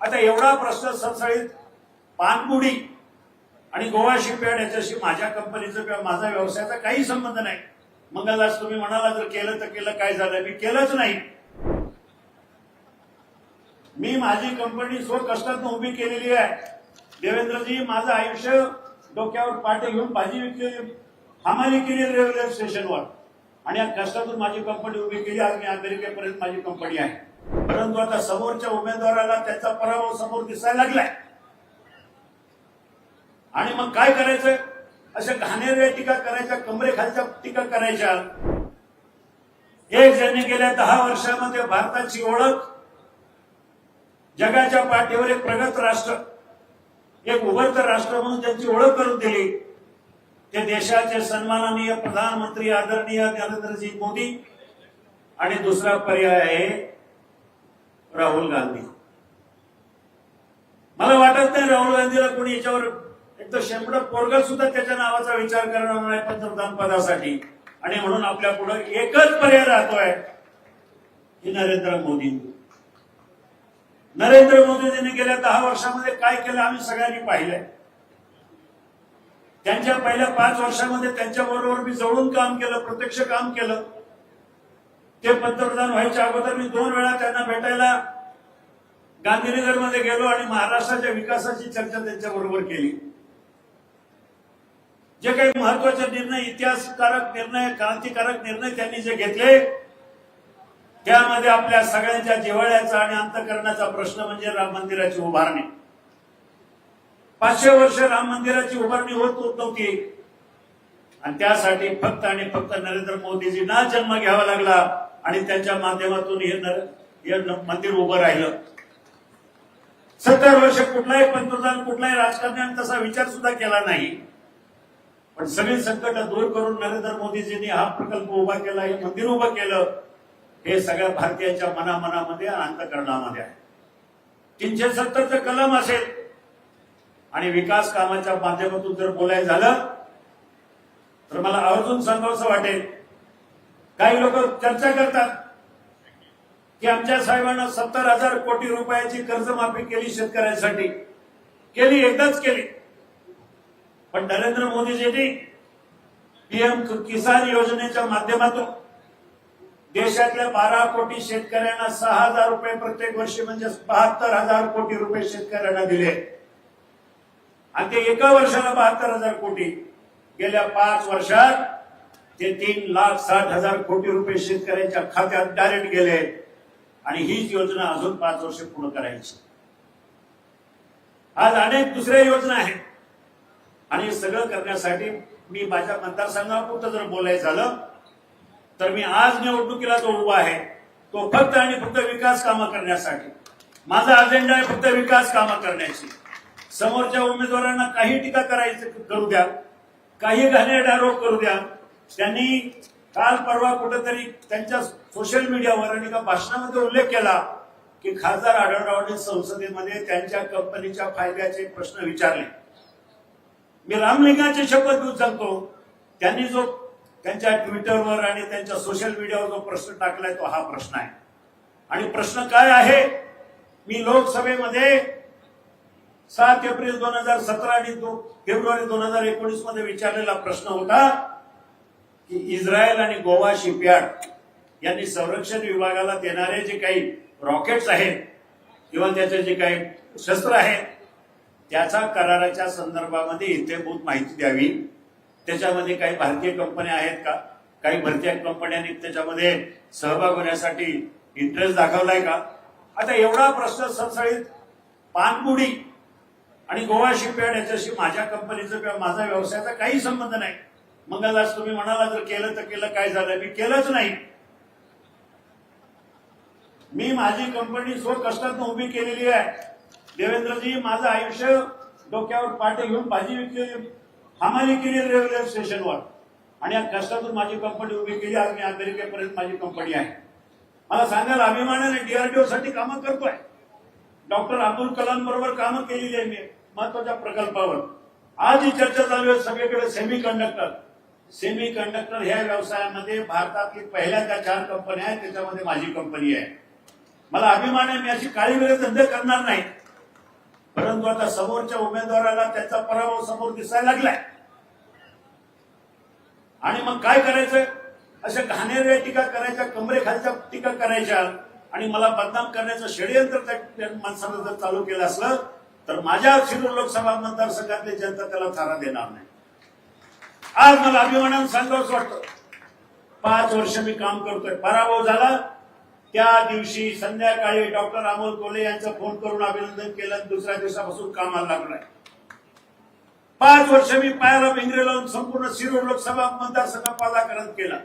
आता एवढा प्रश्न सळसळीत पानपुडी आणि गोवा शिपयार्ड याच्याशी माझ्या कंपनीचं किंवा माझा व्यवसायाचा काही संबंध नाही. मंगलदास तुम्ही म्हणाला जर केलं तर केलं काय झालं? मी केलंच नाही. मी माझी कंपनी स्व कष्टातून उभी केलेली आहे. देवेंद्रजी माझं आयुष्य डोक्यावर पाटे घेऊन भाजी विकली हमाली केली रेल्वे स्टेशनवर. आणि या कष्टातून माझी कंपनी उभी केली आज मी अमेरिकेपर्यंत माझी कंपनी आहे. परंतु आता समोरच्या उमेदवाराला त्याचा पराभव समोर दिसायला लागलाय. आणि मग काय करायचं? अशा घाणेरड्या टीका करायच्या कमरेखालच्या टीका करायच्या. एक ज्यांनी गेल्या दहा वर्षामध्ये भारताची ओळख जगाच्या पाठीवर एक प्रगत राष्ट्र एक उभरत राष्ट्र म्हणून त्यांची ओळख करून दिली. ते देशाचे सन्माननीय प्रधानमंत्री आदरणीय नरेंद्रजी मोदी आणि दुसरा पर्याय आहे राहुल गांधी. मला वाटत नाही राहुल गांधीला कोणी याच्यावर एक तर शेंबड पोरगा सुद्धा त्याच्या नावाचा विचार करणार नाही पंतप्रधान पदासाठी. आणि म्हणून आपल्या पुढे एकच पर्याय राहतोय की नरेंद्र मोदी नरेंद्र मोदींनी गेल्या दहा वर्षामध्ये काय केलं आम्ही सगळ्यांनी पाहिलंय. त्यांच्या पहिल्या पाच वर्षामध्ये त्यांच्या बरोबर मी जवळून काम केलं प्रत्यक्ष काम केलं. ते पंतप्रधान व्हायच्या अगोदर मी दोन वेळा त्यांना भेटायला गांधीनगरमध्ये गेलो आणि महाराष्ट्राच्या विकासाची चर्चा त्यांच्या बरोबर केली. जे काही महत्त्वाचे निर्णय इतिहासकारक निर्णय क्रांतिकारक निर्णय त्यांनी जे घेतले त्यामध्ये आपल्या सगळ्यांच्या जिव्हाळ्याचा आणि अंतकरणाचा प्रश्न म्हणजे राम मंदिराची उभारणी. पाचशे वर्ष राम मंदिराची उभारणी होत होत नव्हती. आणि त्यासाठी फक्त आणि फक्त नरेंद्र मोदीजींना जन्म घ्यावा लागला. आणि त्यांच्या माध्यमातून हे नर- मंदिर उभं राहिलं. सत्तर वर्ष कुठलाही पंतप्रधान कुठलाही राजकारण्याने तसा विचार सुद्धा केला नाही. पण सगळी संकट दूर करून नरेंद्र मोदीजींनी हा प्रकल्प उभा केला हे मंदिर उभं केलं हे सगळ्या भारतीयांच्या मनामनामध्ये अंतकरणामध्ये आहे. तीनशे सत्तरचं कलम असेल. आणि विकास कामाच्या माध्यमातून जर बोलायचं झालं तर मला आवर्जून सांगावंसं वाटेल काही लोक चर्चा करतात की आमच्या साहेबांना सत्तर हजार कोटी रुपयाची कर्जमाफी केली शेतकऱ्यांसाठी. केली एकदाच केली. पण नरेंद्र मोदीजींनी पीएम किसान योजनेच्या माध्यमातून देशातल्या बारा कोटी शेतकऱ्यांना सहा हजार रुपये प्रत्येक वर्षी म्हणजे बहात्तर हजार कोटी रुपये शेतकऱ्यांना दिले. आणि ते एका वर्षाला बहात्तर हजार कोटी. गेल्या पाच वर्षात ते तीन लाख साठ हजार कोटी रुपये शेतकऱ्यांच्या खात्यात डायरेक्ट गेले आणि हीच योजना अजून पाच वर्ष पूर्ण करायची. आज अनेक दुसऱ्या योजना आहेत. आणि हे सगळं करण्यासाठी मी माझ्या मतदारसंघापुरतं जर बोलायचं झालं तर मी आज निवडणुकीला जो उभा आहे तो फक्त आणि फक्त विकास कामं करण्यासाठी माझा अजेंडा आहे फक्त विकास कामं करण्याची. समोरच्या उमेदवारांना काही टीका करायचं करू द्या काही घाणेरडा आरोप करू द्या त्यांनी काल परवा कुठेतरी त्यांच्या सोशल मीडियावर आणि एका भाषणामध्ये उल्लेख केला की खासदार आढळरावांनी संसदेमध्ये त्यांच्या कंपनीच्या फायद्याचे प्रश्न विचारले. मी रामलिंगाची शपथ घेऊन सांगतो त्यांनी जो त्यांच्या ट्विटरवर आणि त्यांच्या सोशल मीडियावर जो प्रश्न टाकलाय तो हा प्रश्न आहे. आणि प्रश्न काय आहे? मी लोकसभेमध्ये सात एप्रिल दोन हजार सतरा आणि फेब्रुवारी दोन हजार एकोणीसमध्ये विचारलेला प्रश्न होता की इस्रायल आणि गोवा शिपयार्ड यांनी संरक्षण विभागाला देणारे जे काही रॉकेट्स आहेत किंवा त्याचे जे काही शस्त्र आहेत त्याचा कराराच्या संदर्भामध्ये इथेभूत माहिती द्यावी. त्याच्यामध्ये काही भारतीय कंपन्या आहेत का? काही भारतीय कंपन्यांनी त्याच्यामध्ये सहभाग होण्यासाठी इंटरेस्ट दाखवलाय का? आता एवढा प्रश्न सळसळीत पानपुडी आणि गोवा शिपयार्ड याच्याशी माझ्या कंपनीचं किंवा माझा व्यवसायाचा काही संबंध नाही. मंगलदास तुम्ही म्हणाला जर केलं तर केलं काय झालं? मी केलंच नाही. मी माझी कंपनी स्व कष्टातून उभी केलेली आहे. देवेंद्रजी माझं आयुष्य डोक्यावर पाटे घेऊन भाजी विकली हमाली केली रेल्वे स्टेशनवर. आणि या कष्टातून माझी कंपनी उभी केली. आज मी अमेरिकेपर्यंत माझी कंपनी आहे. मला सांगायला अभिमानाने डीआरडीओ साठी कामं करतोय. डॉक्टर अब्दुल कलाम बरोबर कामं केलेली आहे मी महत्त्वाच्या प्रकल्पावर. आज ही चर्चा चालू आहे सगळीकडे सेमी कंडक्टर सेमी कंडक्टर ह्या व्यवसायामध्ये भारतातली पहिल्या त्या चार कंपन्या आहेत त्याच्यामध्ये माझी कंपनी आहे. मला अभिमान आहे मी अशी काळी वेळ धंदे करणार नाही. परंतु आता समोरच्या उमेदवाराला त्याचा पराभव समोर दिसायला लागलाय. आणि मग काय करायचं अशा घाणेरड्या टीका करायच्या कमरेखालच्या टीका करायच्या आणि मला बदनाम करण्याचं षडयंत्र त्या माणसानं जर चालू केलं असलं तर माझ्या शिरूर लोकसभा मतदारसंघातली जनता त्याला थारा देणार नाही. आज मला अभिमानानं सांगावंच वाटतं. पाच वर्ष मी काम करतोय. पराभव झाला. त्या दिवशी संध्याकाळी डॉक्टर अमोल कोले यांचा फोन करून अभिनंदन केलं आणि दुसऱ्या दिवसापासून कामाला लागलाय पाच वर्ष मी पायाला भिंगरे लावून संपूर्ण शिरूर लोकसभा मतदारसंघ पादाकरण केला.